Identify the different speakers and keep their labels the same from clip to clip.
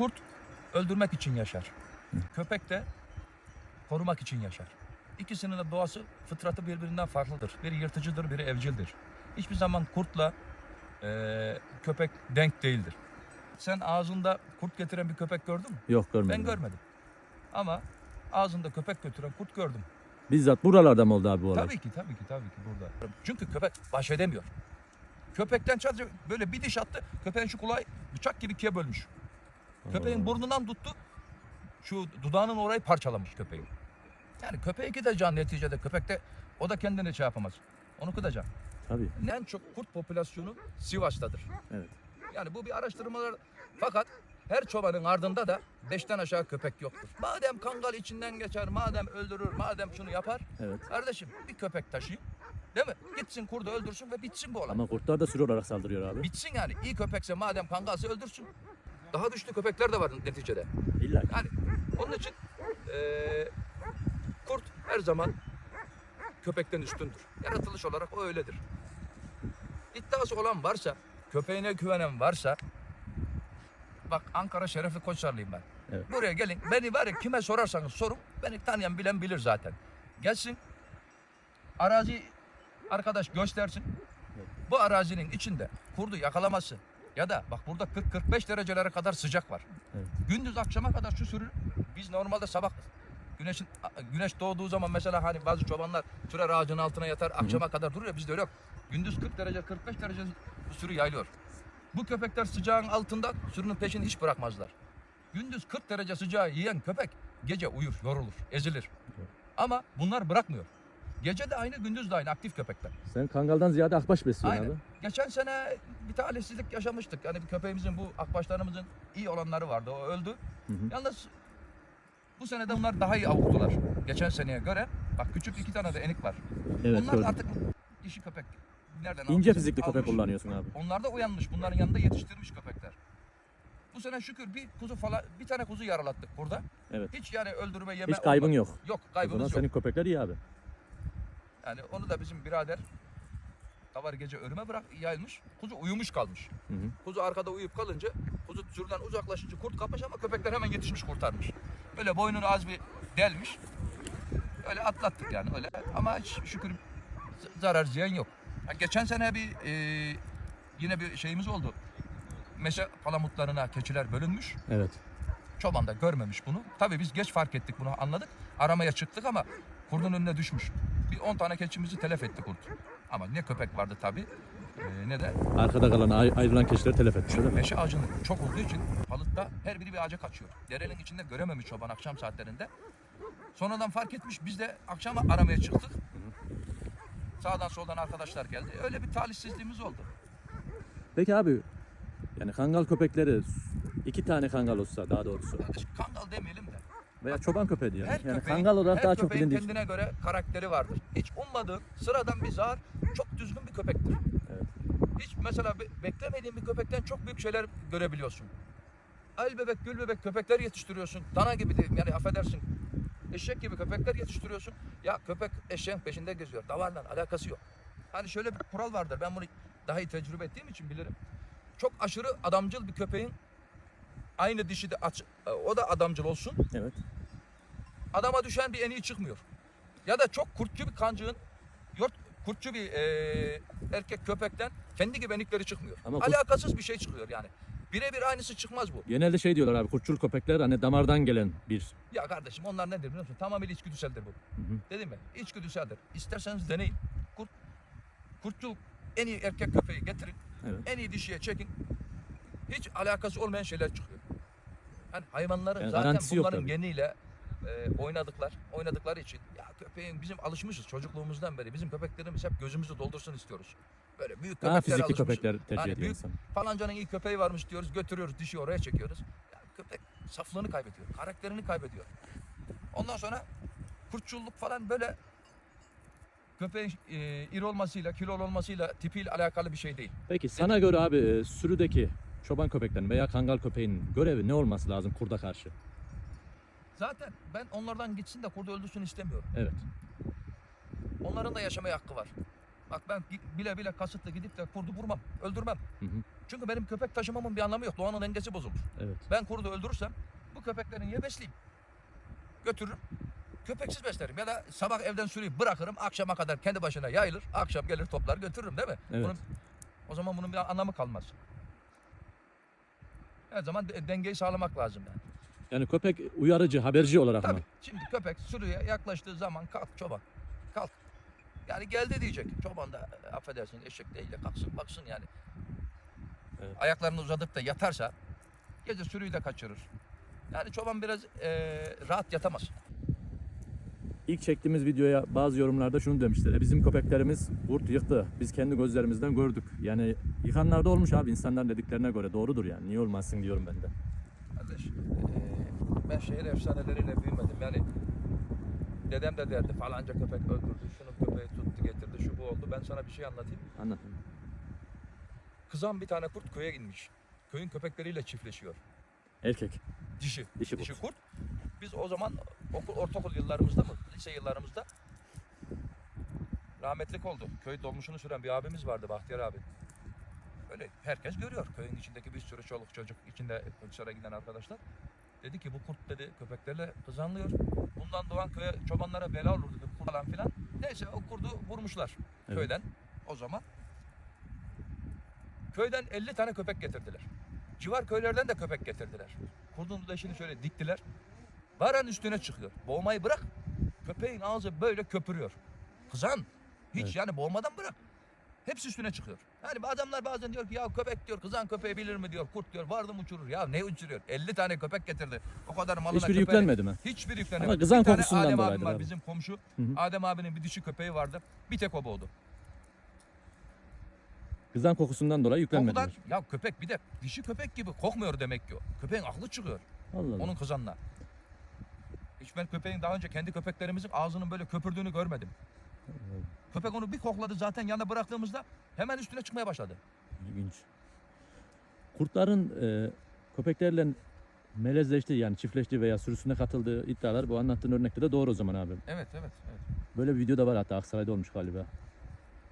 Speaker 1: kurt öldürmek için yaşar. Köpek de korumak için yaşar. İkisinin de doğası, fıtratı birbirinden farklıdır. Biri yırtıcıdır, biri evcildir. Hiçbir zaman kurtla eee, köpek denk değildir. Sen ağzında kurt getiren bir köpek gördün mü?
Speaker 2: Yok görmedim.
Speaker 1: Ben görmedim. Ama ağzında köpek götüren kurt gördüm.
Speaker 2: Bizzat buralarda mı oldu abi bu olay?
Speaker 1: Tabii ki tabii ki tabii ki burada. Çünkü köpek baş edemiyor. Köpekten sadece böyle bir diş attı. Köpeğin şu kulağı bıçak gibi ikiye bölmüş. Köpeğin burnundan tuttu. Şu dudağının orayı parçalamış köpeğin. Yani köpeği gideceksin neticede. Köpek de o da kendini şey yapamaz. Onu kıdacaksın.
Speaker 2: Tabii.
Speaker 1: En çok kurt popülasyonu Sivas'tadır.
Speaker 2: Evet.
Speaker 1: Yani bu bir araştırmalar. Fakat her çobanın ardında da beşten aşağı köpek yoktur. Madem kangal içinden geçer, madem öldürür, madem şunu yapar.
Speaker 2: Evet.
Speaker 1: Kardeşim bir köpek taşıyın. Değil mi? Gitsin kurdu öldürsün ve bitsin bu olay.
Speaker 2: Ama kurtlar da sürü olarak saldırıyor abi.
Speaker 1: Bitsin yani. İyi köpekse madem kangalsa öldürsün. Daha güçlü köpekler de var neticede.
Speaker 2: İlla.
Speaker 1: Yani onun için eee, kurt her zaman köpekten üstündür. Yaratılış olarak o öyledir. İddiası olan varsa, köpeğine güvenen varsa bak Ankara Şerefi Koçarlıyım ben.
Speaker 2: Evet.
Speaker 1: Buraya gelin. Beni var ya kime sorarsanız sorun. Beni tanıyan bilen bilir zaten. Gelsin. Arazi arkadaş göstersin. Bu arazinin içinde kurdu yakalaması ya da bak burada 40-45 derecelere kadar sıcak var.
Speaker 2: Evet.
Speaker 1: Gündüz akşama kadar şu sürü biz normalde sabah güneşin güneş doğduğu zaman mesela hani bazı çobanlar türer ağacın altına yatar akşama kadar durur ya bizde öyle yok. Gündüz 40 derece 45 derece sürü yayılıyor. Bu köpekler sıcağın altında sürünün peşini hiç bırakmazlar. Gündüz 40 derece sıcağı yiyen köpek gece uyur, yorulur, ezilir. Ama bunlar bırakmıyor. Gece de aynı, gündüz de aynı aktif köpekler.
Speaker 2: Sen kangaldan ziyade akbaş besliyorsun
Speaker 1: Aynen.
Speaker 2: abi.
Speaker 1: Geçen sene bir talihsizlik yaşamıştık. Yani bir köpeğimizin bu akbaşlarımızın iyi olanları vardı. O öldü.
Speaker 2: Hı hı.
Speaker 1: Yalnız bu sene de bunlar daha iyi avuktular. Geçen seneye göre. Bak küçük iki tane de enik var.
Speaker 2: Evet
Speaker 1: Onlar
Speaker 2: gördüm.
Speaker 1: artık dişi köpek. Nereden
Speaker 2: İnce
Speaker 1: aldıysa
Speaker 2: fizikli köpek
Speaker 1: almış.
Speaker 2: kullanıyorsun abi.
Speaker 1: Onlar da uyanmış. Bunların yanında yetiştirmiş köpekler. Bu sene şükür bir kuzu falan, bir tane kuzu yaralattık burada.
Speaker 2: Evet.
Speaker 1: Hiç yani öldürme yeme
Speaker 2: Hiç kaybın
Speaker 1: olmadı.
Speaker 2: yok.
Speaker 1: Yok
Speaker 2: O zaman
Speaker 1: kaybımız yok.
Speaker 2: senin köpekler iyi abi.
Speaker 1: Yani onu da bizim birader davar gece ölüme bırak yayılmış. Kuzu uyumuş kalmış.
Speaker 2: Hı hı.
Speaker 1: Kuzu arkada uyuyup kalınca kuzu sürüden uzaklaşınca kurt kapmış ama köpekler hemen yetişmiş kurtarmış. Böyle boynunu az bir delmiş. Öyle atlattık yani öyle ama şükür zarar ziyan yok. Ha, geçen sene bir e, yine bir şeyimiz oldu. Meşe palamutlarına keçiler bölünmüş.
Speaker 2: Evet.
Speaker 1: Çoban da görmemiş bunu. Tabii biz geç fark ettik bunu anladık. Aramaya çıktık ama kurdun önüne düşmüş. Bir 10 tane keçimizi telef etti kurt. Ama ne köpek vardı tabii e, ne de
Speaker 2: Arkada kalan ay- ayrılan keçileri telef etmiş öyle mi?
Speaker 1: Meşe ağacının çok olduğu için balıkta her biri bir ağaca kaçıyor. Derenin içinde görememiş çoban akşam saatlerinde. Sonradan fark etmiş biz de akşam aramaya çıktık. Sağdan soldan arkadaşlar geldi. Öyle bir talihsizliğimiz oldu.
Speaker 2: Peki abi yani kangal köpekleri iki tane kangal olsa daha doğrusu
Speaker 1: Kangal demeyelim de.
Speaker 2: Veya çoban köpeği diyelim.
Speaker 1: Her
Speaker 2: Yani
Speaker 1: köpeğin,
Speaker 2: kangal olarak
Speaker 1: her
Speaker 2: daha çok bilindiği için.
Speaker 1: kendine göre karakteri vardır. Hiç ummadığın sıradan bir zar çok düzgün bir köpektir.
Speaker 2: Evet.
Speaker 1: Hiç mesela be- beklemediğin bir köpekten çok büyük şeyler görebiliyorsun. Al bebek, gül bebek köpekler yetiştiriyorsun. Dana gibi de yani affedersin. Eşek gibi köpekler yetiştiriyorsun. Ya köpek eşeğin peşinde geziyor. Davarla alakası yok. Hani şöyle bir kural vardır. Ben bunu daha iyi tecrübe ettiğim için bilirim. Çok aşırı adamcıl bir köpeğin aynı dişi de aç, o da adamcıl olsun
Speaker 2: Evet.
Speaker 1: adama düşen bir en iyi çıkmıyor. Ya da çok kurtçu bir kancığın yort kurtçu bir eee, erkek köpekten kendi gibi enikleri çıkmıyor.
Speaker 2: Ama kurt-
Speaker 1: Alakasız bir şey çıkıyor yani. Birebir aynısı çıkmaz bu.
Speaker 2: Genelde şey diyorlar abi kurtçul köpekler hani damardan gelen bir.
Speaker 1: Ya kardeşim onlar nedir biliyor musun? Tamamıyla içgüdüseldir bu.
Speaker 2: Hı hı.
Speaker 1: Dedim mi? İçgüdüseldir. İsterseniz deneyin. Kurt, kurtçul en iyi erkek köpeği getirin.
Speaker 2: Evet.
Speaker 1: En iyi dişiye çekin. Hiç alakası olmayan şeyler çıkıyor. Hani hayvanların
Speaker 2: Yani
Speaker 1: zaten bunların geniyle e, oynadıklar, oynadıkları için ya köpeğin bizim alışmışız çocukluğumuzdan beri bizim köpeklerimiz hep gözümüzü doldursun istiyoruz. Böyle büyük köpekler
Speaker 2: fizikli
Speaker 1: alışmışız.
Speaker 2: köpekler tercih
Speaker 1: Hani
Speaker 2: ediyor
Speaker 1: büyük-
Speaker 2: insan.
Speaker 1: Falancanın iyi köpeği varmış diyoruz, götürüyoruz, dişi oraya çekiyoruz. Ya köpek saflığını kaybediyor, karakterini kaybediyor. Ondan sonra kurtçulluk falan böyle köpeğin e, iri olmasıyla, kilolu olmasıyla, tipiyle alakalı bir şey değil.
Speaker 2: Peki sana göre abi e, sürüdeki çoban köpeklerin veya kangal köpeğin görevi ne olması lazım kurda karşı?
Speaker 1: Zaten ben onlardan gitsin de kurdu öldürsün istemiyorum.
Speaker 2: Evet.
Speaker 1: Onların da yaşamaya hakkı var. Bak ben bile bile kasıtlı gidip de kurdu vurmam, öldürmem.
Speaker 2: Hı hı.
Speaker 1: Çünkü benim köpek taşımamın bir anlamı yok. Doğanın dengesi bozulur.
Speaker 2: Evet.
Speaker 1: Ben kurdu öldürürsem bu köpeklerin ye besleyeyim. Götürürüm. Köpeksiz beslerim ya da sabah evden sürüyü bırakırım akşama kadar kendi başına yayılır. Akşam gelir toplar götürürüm değil mi?
Speaker 2: Evet.
Speaker 1: Bunun, o zaman bunun bir anlamı kalmaz. Her zaman de- dengeyi sağlamak lazım yani.
Speaker 2: Yani köpek uyarıcı, haberci olarak
Speaker 1: Tabii.
Speaker 2: mı?
Speaker 1: Şimdi köpek sürüye yaklaştığı zaman kalk çoban. Kalk. Yani geldi diyecek. Çoban da e, affedersin eşek değil de kalksın baksın yani.
Speaker 2: Evet.
Speaker 1: Ayaklarını uzatıp da yatarsa gece sürüyü de kaçırır. Yani çoban biraz e, rahat yatamaz.
Speaker 2: İlk çektiğimiz videoya bazı yorumlarda şunu demişler. "E, bizim köpeklerimiz kurt yıktı. Biz kendi gözlerimizden gördük. Yani yıkanlar da olmuş abi insanların dediklerine göre. Doğrudur yani. Niye olmazsın diyorum ben de.
Speaker 1: Kardeş e, ben şehir efsaneleriyle büyümedim. Yani dedem de derdi falanca köpek öldürdü, şunun köpeği tuttu getirdi, şu bu oldu. Ben sana bir şey anlatayım.
Speaker 2: Anlatın.
Speaker 1: Kızan bir tane kurt köye inmiş. Köyün köpekleriyle çiftleşiyor.
Speaker 2: Erkek.
Speaker 1: Dişi.
Speaker 2: Dişi kurt.
Speaker 1: Dişi kurt. Biz o zaman okul, ortaokul yıllarımızda mı, lise yıllarımızda rahmetlik oldu. Köy dolmuşunu süren bir abimiz vardı Bahtiyar abi. Öyle herkes görüyor. Köyün içindeki bir sürü çoluk çocuk içinde Koçhisar'a giden arkadaşlar. Dedi ki bu kurt dedi köpeklerle kızanlıyor. Bundan doğan köye çobanlara bela olur dedi kurt falan filan. Neyse o kurdu vurmuşlar
Speaker 2: Evet.
Speaker 1: köyden o zaman. Köyden 50 tane köpek getirdiler. Civar köylerden de köpek getirdiler. Kurdun leşini şöyle diktiler. Varan üstüne çıkıyor. Boğmayı bırak. Köpeğin ağzı böyle köpürüyor. Kızan. Hiç
Speaker 2: Evet.
Speaker 1: yani boğmadan bırak. Hepsi üstüne çıkıyor. Yani adamlar bazen diyor ki ya köpek diyor kızan köpeği bilir mi diyor. Kurt diyor vardı mı uçurur. Ya ne uçuruyor? 50 tane köpek getirdi. O kadar malına
Speaker 2: Hiçbiri
Speaker 1: köpeğe-
Speaker 2: yüklenmedi mi?
Speaker 1: Hiçbir yüklenemedi.
Speaker 2: Ama kızan
Speaker 1: bir
Speaker 2: kokusundan
Speaker 1: Adem abim var
Speaker 2: abi.
Speaker 1: bizim komşu.
Speaker 2: Hı hı.
Speaker 1: Adem abinin bir dişi köpeği vardı. Bir tek o boğdu.
Speaker 2: Kızan kokusundan dolayı yüklenmediler.
Speaker 1: Kokudan ya köpek bir de dişi köpek gibi kokmuyor demek ki o. Köpeğin aklı çıkıyor
Speaker 2: Allah Allah.
Speaker 1: onun kızanla. Hiç ben köpeğin daha önce kendi köpeklerimizin ağzının böyle köpürdüğünü görmedim. Köpek onu bir kokladı zaten yanına bıraktığımızda hemen üstüne çıkmaya başladı.
Speaker 2: İlginç. Kurtların e, köpeklerle melezleştiği yani çiftleştiği veya sürüsüne katıldığı iddialar bu anlattığın örnekte de doğru o zaman abi.
Speaker 1: Evet evet evet.
Speaker 2: Böyle bir video da var hatta Aksaray'da olmuş galiba.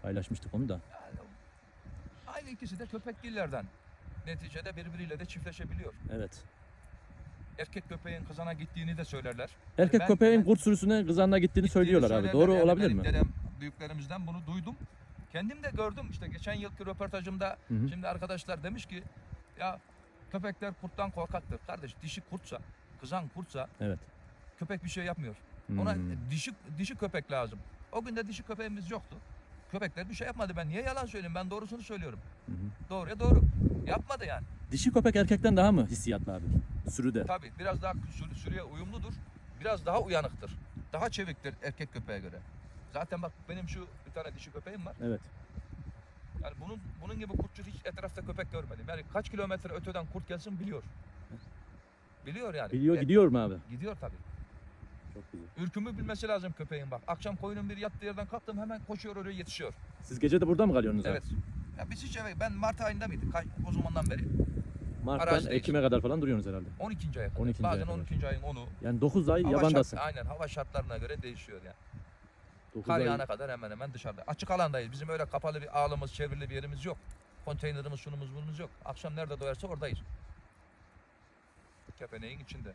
Speaker 2: Paylaşmıştık onu da.
Speaker 1: Yani aynı ikisi de köpek dillerden. Neticede birbiriyle de çiftleşebiliyor.
Speaker 2: Evet.
Speaker 1: Erkek köpeğin kızana gittiğini de söylerler.
Speaker 2: Erkek
Speaker 1: ben-
Speaker 2: köpeğin kurt sürüsüne kızanla gittiğini
Speaker 1: Gittiğini
Speaker 2: söylüyorlar abi. Doğru
Speaker 1: Yani
Speaker 2: olabilir mi?
Speaker 1: Dedem büyüklerimizden bunu duydum. Kendim de gördüm işte geçen yılki röportajımda
Speaker 2: Hı hı.
Speaker 1: şimdi arkadaşlar demiş ki ya köpekler kurttan korkaktır. Kardeş dişi kurtsa, kızan kurtsa
Speaker 2: Evet.
Speaker 1: köpek bir şey yapmıyor. Ona
Speaker 2: Hmm.
Speaker 1: dişi dişi köpek lazım. O gün de dişi köpeğimiz yoktu. Köpekler bir şey yapmadı. Ben niye yalan söyleyeyim? Ben doğrusunu söylüyorum.
Speaker 2: Hı hı.
Speaker 1: Doğruya doğru. Yapmadı yani.
Speaker 2: Dişi köpek erkekten daha mı hissiyatlı abi? Sürüde.
Speaker 1: Tabii biraz daha sürü, sürüye uyumludur. Biraz daha uyanıktır. Daha çeviktir erkek köpeğe göre. Zaten bak benim şu bir tane dişi köpeğim var.
Speaker 2: Evet.
Speaker 1: Yani bunun bunun gibi kurtçu hiç etrafta köpek görmedim. Yani kaç kilometre öteden kurt gelsin biliyor. Biliyor yani.
Speaker 2: Biliyor
Speaker 1: E,
Speaker 2: gidiyor mu abi?
Speaker 1: Gidiyor tabii.
Speaker 2: Çok güzel.
Speaker 1: Ürkümü bilmesi lazım köpeğin bak. Akşam koyunun bir yattığı yerden kalktım hemen koşuyor oraya yetişiyor.
Speaker 2: Siz gece de burada mı kalıyorsunuz abi?
Speaker 1: Evet. Ya biz hiç eve, ben Mart ayında mıydık? O zamandan beri.
Speaker 2: Mart'tan
Speaker 1: Arazideyiz.
Speaker 2: Ekim'e kadar falan duruyorsunuz herhalde.
Speaker 1: 12. aya kadar.
Speaker 2: 12. aya
Speaker 1: Bazen
Speaker 2: kadar.
Speaker 1: 12. ayın 10'u.
Speaker 2: Yani 9 ay
Speaker 1: Hava
Speaker 2: yabandasın.
Speaker 1: şart- aynen hava şartlarına göre değişiyor yani.
Speaker 2: 9
Speaker 1: Kar
Speaker 2: ay
Speaker 1: yağana kadar hemen hemen dışarıda. Açık alandayız. Bizim öyle kapalı bir ağlımız, çevrili bir yerimiz yok. Konteynerimiz, şunumuz, bunumuz yok. Akşam nerede doyarsa oradayız. Kepeneğin içinde.